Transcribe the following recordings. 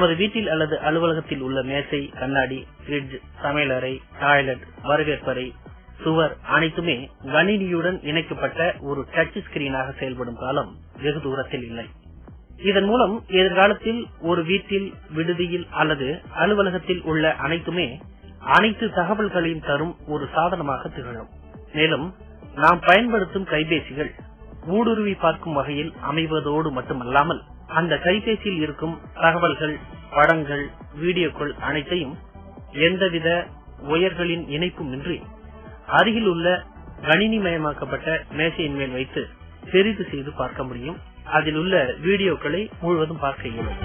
நமது வீட்டில் அல்லது அலுவலகத்தில் உள்ள மேசை கண்ணாடி பிரிட்ஜ் சமையலறை டாய்லெட் வரவேற்பறை சுவர் அனைத்துமே கணினியுடன் இணைக்கப்பட்ட ஒரு டச் ஸ்கிரீனாக செயல்படும் காலம் வெகு தூரத்தில் இல்லை. இதன் மூலம் எதிர்காலத்தில் ஒரு வீட்டில் விடுதியில் அல்லது அலுவலகத்தில் உள்ள அனைத்துமே அனைத்து தகவல்களையும் தரும் ஒரு சாதனமாக திகழும். மேலும் நாம் பயன்படுத்தும் கைபேசிகள் ஊடுருவி பார்க்கும் வகையில் அமைவதோடு மட்டுமல்லாமல் அந்த கைபேசியில் இருக்கும் தகவல்கள் படங்கள் வீடியோக்கள் அனைத்தையும் எந்தவித ஒயர்களின் இணைப்புமின்றி அருகில் உள்ள கணினிமயமாக்கப்பட்ட மேசையின் மேல் வைத்து பெரிது செய்து பார்க்க முடியும். அதில் உள்ள வீடியோக்களை முழுவதும் பார்க்க இயலும்.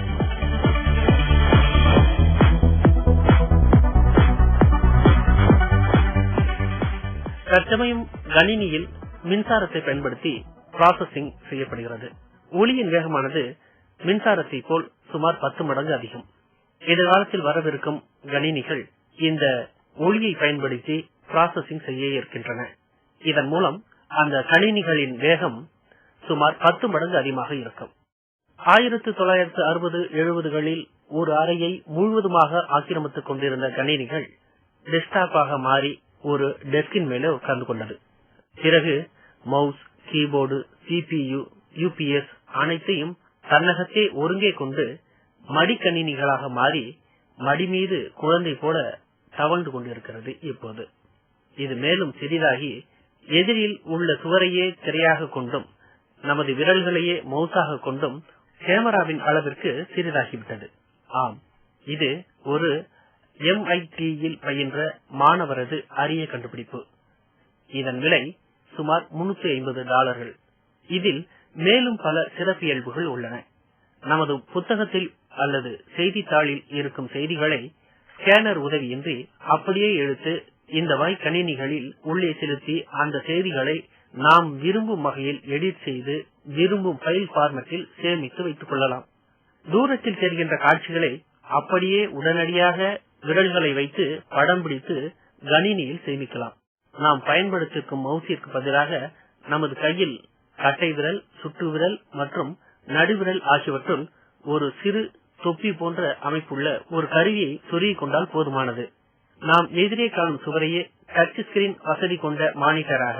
தற்சமயம் கணினியில் மின்சாரத்தை பயன்படுத்தி ப்ராசஸிங் செய்யப்படுகிறது. ஒளியின் வேகமானது மின்சாரத்தை போல் சுமார் பத்து மடங்கு அதிகம். எதிர்காலத்தில் வரவிருக்கும் கணினிகள் இந்த ஒளியை பயன்படுத்தி ப்ராசஸிங் செய்ய இருக்கின்றன இதன் மூலம் அந்த கணினிகளின் வேகம் சுமார் பத்து மடங்கு அதிகமாக இருக்கும். ஆயிரத்து தொள்ளாயிரத்து அறுபது எழுபதுகளில் ஒரு அறையை முழுவதுமாக ஆக்கிரமித்துக் கொண்டிருந்த கணினிகள் டெஸ்க்டாப்பாக மாறி ஒரு டெஸ்கின் மேலே உட்கார்ந்து கொண்டது. பிறகு மவுஸ் கீபோர்டு சிபியு யூபிஎஸ் அனைத்தையும் தன்னகத்தே ஒருங்கே கொண்டு மடிக்கணினிகளாக மாறி மடி மீது குழந்தை போல தவழ்ந்து கொண்டிருக்கிறது இப்போது. இது மேலும் சிறிதாகி எதிரில் உள்ள சுவரையே திரையாக கொண்டும் நமது விரல்களையே மவுசாக கொண்டும் கேமராவின் அளவிற்கு சிறிதாகிவிட்டது. ஆம் இது ஒரு எம்ஐடியில் பயின்ற மாணவரது அரிய கண்டுபிடிப்பு. இதன் விலை சுமார் முன்னூத்தி ஐம்பது டாலர்கள். இதில் மேலும் பல சிறப்பியல்புகள் உள்ளன. நமது புத்தகத்தில் அல்லது செய்தித்தாளில் இருக்கும் செய்திகளை ஸ்கேனர் உதவியின்றி அப்படியே எடுத்து இந்த வகை கணினிகளில் உள்ளே செலுத்தி அந்த செய்திகளை நாம் விரும்பும் வகையில் எடிட் செய்து விரும்பும் ஃபைல் பார்மட்டில் சேமித்து வைத்துக் கொள்ளலாம். தூரத்தில் தெரிகின்ற காட்சிகளை அப்படியே உடனடியாக விரல்களை வைத்து படம் பிடித்து கணினியில் சேமிக்கலாம். நாம் பயன்படுத்திருக்கும் மவுசிற்கு பதிலாக நமது கையில் கட்டை விரல் சுட்டு விரல் மற்றும் நடுவிரல் ஆகியவற்றுள் ஒரு சிறு தொப்பி போன்ற அமைப்புள்ள ஒரு கருவியை சொருகிக் கொண்டால் போதுமானது. நாம் எதிரே காணும் சுவரையே டச் ஸ்கிரீன் வசதி கொண்ட மானிட்டராக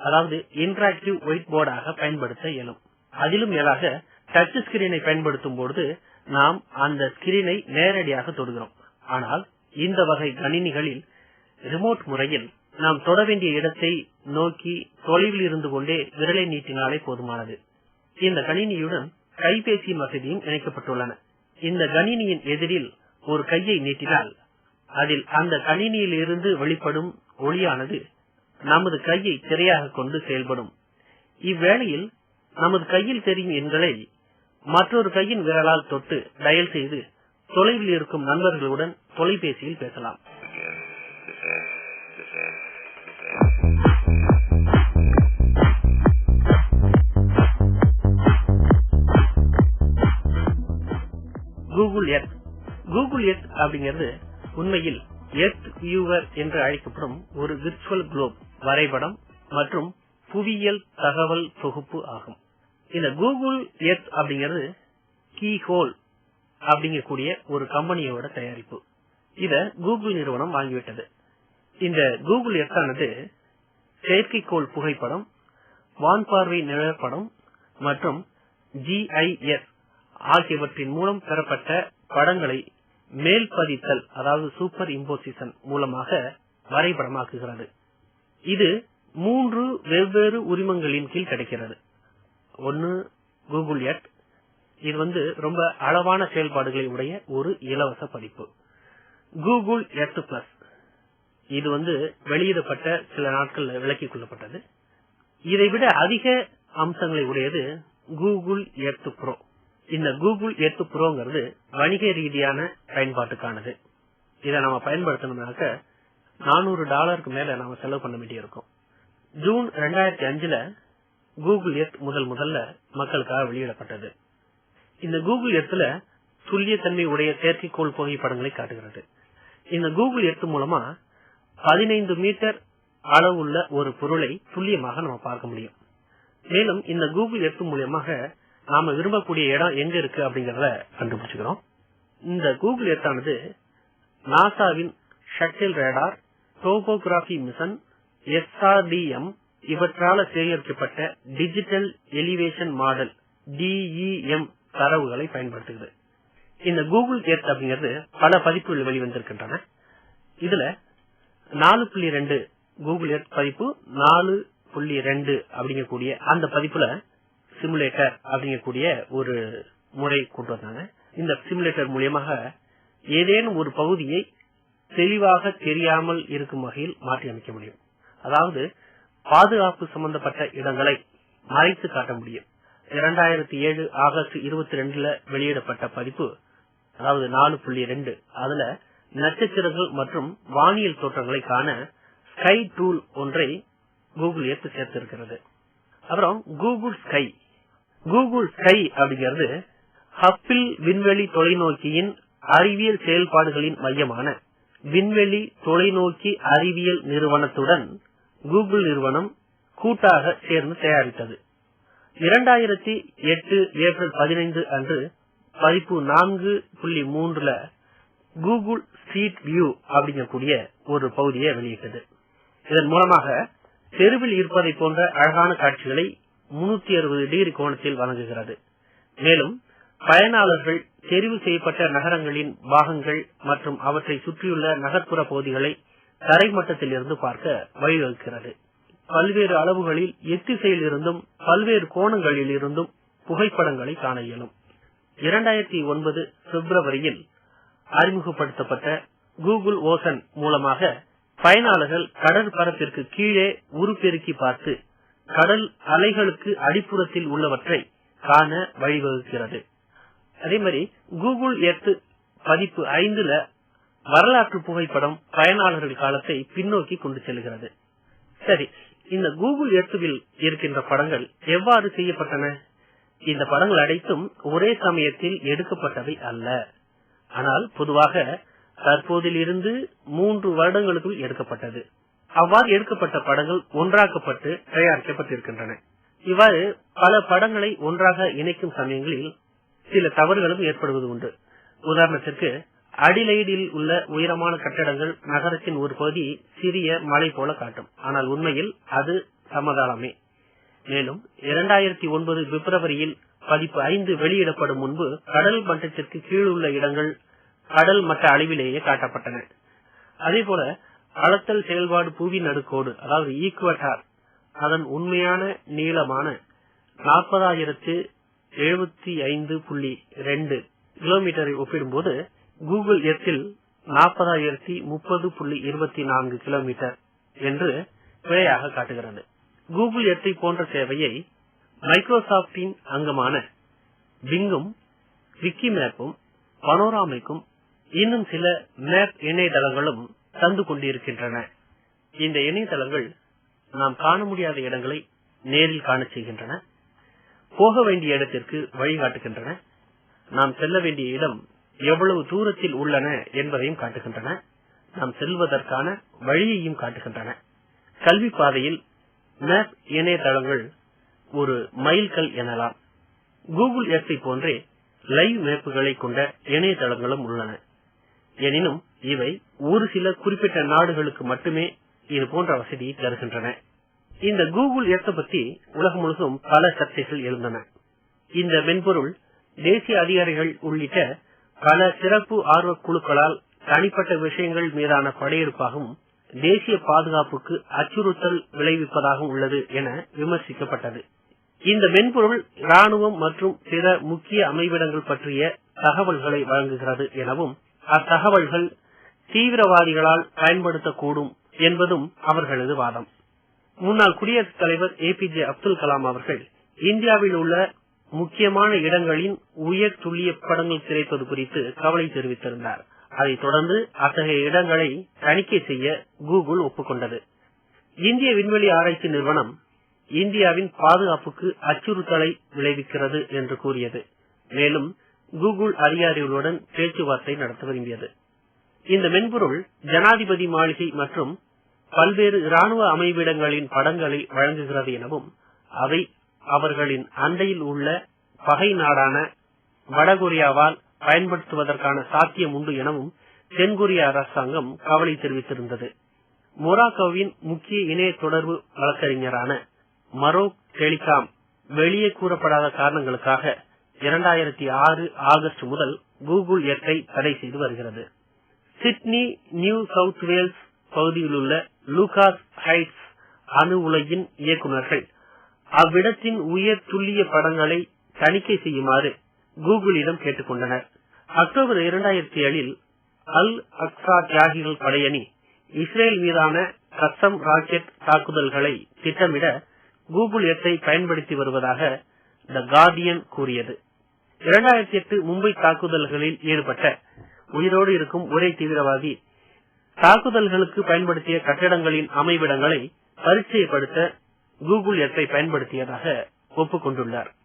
அதாவது இன்டராக்டிவ் ஒயிட் போர்டாக பயன்படுத்த இயலும். அதிலும் மேலாக டச் ஸ்கிரீனை பயன்படுத்தும் பொழுது நாம் அந்த ஸ்கிரீனை நேரடியாக தொடுகிறோம். ஆனால் இந்த வகை கணினிகளில் ரிமோட் முறையில் நாம் தொட வேண்டிய இடத்தை நோக்கி தொலைவில் இருந்து கொண்டே விரலை நீட்டினாலே போதுமானது. இந்த கணினியுடன் கைபேசியின் வசதியும் இணைக்கப்பட்டுள்ளன. இந்த கணினியின் எதிரில் ஒரு கையை நீட்டினால் அதில் அந்த கணினியில் இருந்து வெளிப்படும் ஒளியானது நமது கையை திரையாக கொண்டு செயல்படும். இவ்வேளையில் நமது கையில் தெரியும் எண்களை மற்றொரு கையின் விரலால் தொட்டு டயல் செய்து தொலைவில் இருக்கும் நண்பர்களுடன் தொலைபேசியில் பேசலாம். கூகுள் எர்த் கூகுள் எர்த் அப்படிங்கிறது உண்மையில் எர்த் வியூவர் என்று அழைக்கப்படும் ஒரு விர்ச்சுவல் குளோப் வரைபடம் மற்றும் புவியியல் தகவல் தொகுப்பு ஆகும். இந்த கூகுள் எர்த் அப்படிங்கிறது கீ ஹோல் அப்படிங்கக்கூடிய ஒரு கம்பெனியோட தயாரிப்பு. இத கூகுள் நிறுவனம் வாங்கிவிட்டது. இந்த கூகுள் எர்த்தானது செயற்கைக்கோள் புகைப்படம் வான்பார்வை நிழற்படம் மற்றும் ஜிஐஎஸ் ஆகியவற்றின் மூலம் பெறப்பட்ட படங்களை மேல் பதித்தல் அதாவது சூப்பர் இம்போசிஷன் மூலமாக வரைபடமாக்குகிறது. இது மூன்று வெவ்வேறு உரிமங்களின் கீழ் கிடைக்கிறது. ஒன்னு கூகுள் எட் இது வந்து ரொம்ப அளவான செயல்பாடுகளை உடைய ஒரு இலவச பதிப்பு. கூகுள் எர்த் பிளஸ் இது வந்து வெளியிடப்பட்ட சில நாட்கள் விலக்கிக் கொள்ளப்பட்டது. இதை விட அதிக அம்சங்களை உடையது கூகுள் எர்த் ப்ரோ இந்த கூகுள் எர்த் ப்ரோங்கிறது வணிக ரீதியான பயன்பாட்டுக்கானது. இதை நம்ம பயன்படுத்தணும்னாக்க நானூறு டாலருக்கு மேல நாம செலவு பண்ண வேண்டியிருக்கும். ஜூன் ரெண்டாயிரத்தி அஞ்சுல கூகுள் எர்த் முதல் முதல்ல மக்களுக்காக வெளியிடப்பட்டது. இந்த கூகுள் எர்த்ல துல்லியத்தன்மை உடைய செயற்கைக்கோள் புகைப்படங்களை காட்டுகிறது. இந்த கூகுள் எர்த் மூலமா பதினைந்து மீட்டர் அளவுள்ள ஒரு பொருளை துல்லியமாக நம்ம பார்க்க முடியும். மேலும் இந்த கூகுள் எர்த் மூலியமாக நாம விரும்பக்கூடிய இடம் எங்க இருக்கு அப்படிங்கறத கண்டுபிடிச்சுக்கிறோம். இந்த கூகுள் எர்த்தானது நாசாவின் shuttle radar topography mission SRTM இவற்றால சேகரிக்கப்பட்ட டிஜிட்டல் எலிவேஷன் மாடல் டிஇஎம் தரவுகளை பயன்படுத்துகிறது. இந்த கூகுள் எர்த் அப்படிங்கிறது பல பதிப்புகள் வெளிவந்திருக்கின்றன. இதுல நாலு புள்ளி ரெண்டு கூகுள் எர்த் பதிப்பு நாலு புள்ளி ரெண்டு அப்படிங்கக்கூடிய அந்த பதிப்புல சிமுலேட்டர் அப்படிங்கக்கூடிய ஒரு முறை கொண்டு வந்தாங்க. இந்த சிமுலேட்டர் மூலியமாக ஏதேனும் ஒரு பகுதியை தெளிவாக தெரியாமல் இருக்கும் வகையில் மாற்றி அமைக்க முடியும். அதாவது பாதுகாப்பு சம்பந்தப்பட்ட இடங்களை மறைத்து காட்ட முடியும். இரண்டாயிரத்தி ஏழு ஆகஸ்ட் இருபத்தி ரெண்டுல வெளியிடப்பட்ட பதிப்பு. அதாவது நாலு புள்ளி ரெண்டு. அதுல நட்சத்திரங்கள் மற்றும் வானியல் தோற்றங்களை காண ஸ்கை டூல் ஒன்றை கூகுள் ஏற்று சேர்த்திருக்கிறது. அப்புறம் கூகுள் ஸ்கை கூகுள் ஸ்கை அப்படிங்கிறது ஹப்பிள் விண்வெளி தொலைநோக்கியின் அறிவியல் செயல்பாடுகளின் மையமான விண்வெளி தொலைநோக்கி அறிவியல் நிறுவனத்துடன் கூகுள் நிறுவனம் கூட்டாக சேர்ந்து தயாரித்தது. இரண்டாயிரத்தி எட்டு ஏப்ரல் பதினைந்து அன்று பதிப்பு நான்கு புள்ளி மூன்றுல கூகுள் ஸ்ட்ரீட் வியூ அப்படிங்கக்கூடிய ஒரு பகுதியை வெளியிட்டது. இதன் மூலமாக தெருவில் இருப்பதை போன்ற அழகான காட்சிகளை முன்னூத்தி அறுபது டிகிரி கோணத்தில் வழங்குகிறது. மேலும் பயனாளர்கள் தெரிவு செய்யப்பட்ட நகரங்களின் பாகங்கள் மற்றும் அவற்றை சுற்றியுள்ள நகர்ப்புற பகுதிகளை தரைமட்டத்தில் இருந்து பார்க்க வழிவகுக்கிறது. பல்வேறு அளவுகளில் எத்திசையில் இருந்தும் பல்வேறு கோணங்களில் இருந்தும் புகைப்படங்களை காண இயலும். இரண்டாயிரத்தி ஒன்பது பிப்ரவரியில் அறிமுகப்படுத்தப்பட்ட கூகுள் ஓசன் மூலமாக பயனாளர்கள் கடற்பரப்பிற்கு கீழே உருப்பெருக்கி பார்த்து கடல் அலைகளுக்கு அடிப்புறத்தில் உள்ளவற்றை காண வழிவகுக்கிறது. அதே மாதிரி கூகுள் எர்த் பதிப்பு ஐந்துல வரலாற்று புகைப்படம் பயனாளர்கள் காலத்தை பின்னோக்கி கொண்டு செல்கிறது. சரி இந்த கூகுள் எர்த்துவில் இருக்கின்ற படங்கள் எவ்வாறு செய்யப்பட்டன? இந்த படங்கள் அனைத்தும் ஒரே சமயத்தில் எடுக்கப்பட்டவை அல்ல. ஆனால் பொதுவாக தற்போதிலிருந்து மூன்று வருடங்களுக்குள் எடுக்கப்பட்டது. அவ்வாறு எடுக்கப்பட்ட படங்கள் ஒன்றாக்கப்பட்டு தயாரிக்கப்பட்டிருக்கின்றன. இவ்வாறு பல படங்களை ஒன்றாக இணைக்கும் சமயங்களில் சில தவறுகளும் ஏற்படுவது உண்டு. உதாரணத்திற்கு அடிலைடில் உள்ள உயரமான கட்டடங்கள் நகரத்தின் ஒரு பகுதி சிறிய மலை போல காட்டும். ஆனால் உண்மையில் அது சமதளமே. மேலும் இரண்டாயிரத்தி ஒன்பது பிப்ரவரியில் பதிப்பு ஐந்து வெளியிடப்படும் முன்பு கடல் மட்டத்திற்கு கீழ் உள்ள இடங்கள் கடல் மட்ட அளவிலேயே காட்டப்பட்டன. அதே போல அளத்தல் செயல்பாடு புவி நடுக்கோடு அதாவது ஈக்குவட்டார் அதன் உண்மையான நீளமான நாற்பதாயிரத்து எழுபத்தி ஐந்து புள்ளி ரெண்டு கிலோமீட்டரை ஒப்பிடும்போது கூகுள் எர்த்தில் நாற்பதாயிரத்தி முப்பது புள்ளி இருபத்தி நான்கு கிலோமீட்டர் என்று பிழையாக காட்டுகிறது. கூகுள் எர்த்தை போன்ற சேவையை மைக்ரோசாப்டின் அங்கமான பிங்கும் விக்கி மேப்பும் பனோராமைக்கும் இன்னும் சில மேப் இணையதளங்களும் தந்து கொண்டிருக்கின்றன. இந்த இணையதளங்கள் நாம் காண முடியாத இடங்களை நேரில் காண செய்கின்றன. போக வேண்டிய இடத்திற்கு வழிகாட்டுகின்றன. நாம் செல்ல வேண்டிய இடம் எவ்வளவு தூரத்தில் உள்ளன என்பதையும் காட்டுகின்றன. நாம் செல்வதற்கான வழியையும் காட்டுகின்றன. கல்வி பாதையில் மேப் இணையதளங்கள் ஒரு மைல்கல் எனலாம். கூகுள் எர்த்தை போன்றே லைவ் மேப்புகளை கொண்ட இணையதளங்களும் உள்ளன. எனினும் இவை ஒரு சில குறிப்பிட்ட நாடுகளுக்கு மட்டுமே இது போன்ற வசதியை தருகின்றன. இந்த கூகுள் எர்த்த பற்றி உலகம் முழுதும் பல சர்ச்சைகள் எழுந்தன. இந்த மென்பொருள் தேசிய அதிகாரிகள் உள்ளிட்ட பல சிறப்பு ஆர்வ குழுக்களால் தனிப்பட்ட விஷயங்கள் மீதான படையெடுப்பாகவும் தேசிய பாதுகாப்புக்கு அச்சுறுத்தல் விளைவிப்பதாகவும் உள்ளது என விமர்சிக்கப்பட்டது. இந்த மென்பொருள் ராணுவம் மற்றும் பிற முக்கிய அமைவிடங்கள் பற்றிய தகவல்களை வழங்குகிறது எனவும் அத்தகவல்கள் தீவிரவாதிகளால் பயன்படுத்தக்கூடும் என்பதும் அவர்களது வாதம். முன்னாள் குடியரசுத் தலைவர் A P J Abdul Kalam அவர்கள் இந்தியாவில் உள்ள முக்கியமான இடங்களின் உயர் துல்லிய படங்கள் கிடைப்பது குறித்து கவலை தெரிவித்திருந்தார். அதைத் தொடர்ந்து அத்தகைய இடங்களை தணிக்கை செய்ய கூகுள் ஒப்புக்கொண்டது. இந்திய விண்வெளி ஆராய்ச்சி நிறுவனம் இந்தியாவின் பாதுகாப்புக்கு அச்சுறுத்தலை விளைவிக்கிறது என்று கூறியது. மேலும் கூகுள் அதிகாரிகளுடன் பேச்சுவார்த்தை நடத்த விரும்பியது. இந்த மென்பொருள் ஜனாதிபதி மாளிகை மற்றும் பல்வேறு ராணுவ அமைவிடங்களின் படங்களை வழங்குகிறது எனவும் அவை அவர்களின் அண்டையில் உள்ள பகை நாடான வடகொரியாவால் பயன்படுத்துவதற்கான சாத்தியம் உண்டு எனவும் தென்கொரிய அரசாங்கம் கவலை தெரிவித்திருந்தது. மொராக்கோவின் முக்கிய இணைய தொடர்பு வழக்கறிஞரான மரோக் டெலிகாம் வெளியே கூறப்படாத காரணங்களுக்காக இரண்டாயிரத்தி ஆறு ஆகஸ்ட் முதல் கூகுள் எர்த்தை தடை செய்து வருகிறது. சிட்னி நியூ சவுத் வேல்ஸ் பகுதியிலுள்ள லூகாஸ் ஹைட்ஸ் அணு உலையின் இயக்குநர்கள் அவ்விடத்தின் உயர் துல்லிய படங்களை தணிக்கை செய்யுமாறு கூகுளிடம் கேட்டுக்கொண்டனர். அக்டோபர் இரண்டாயிரத்தி ஏழில் அல் அக்சா தியாகிகள் படையணி இஸ்ரேல் மீதான கஸ்டம் ராக்கெட் தாக்குதல்களை திட்டமிட கூகுள் எட்டை பயன்படுத்தி வருவதாக த கார்டியன் கூறியது. இரண்டாயிரத்தி எட்டு மும்பை தாக்குதல்களில் ஈடுபட்ட உயிரோடு இருக்கும் ஒரே தீவிரவாதி தாக்குதல்களுக்கு பயன்படுத்திய கட்டடங்களின் அமைவிடங்களை பரிச்சயப்படுத்த கூகுள் எர்த்தை பயன்படுத்தியதாக ஒப்புக்கொண்டுள்ளார்.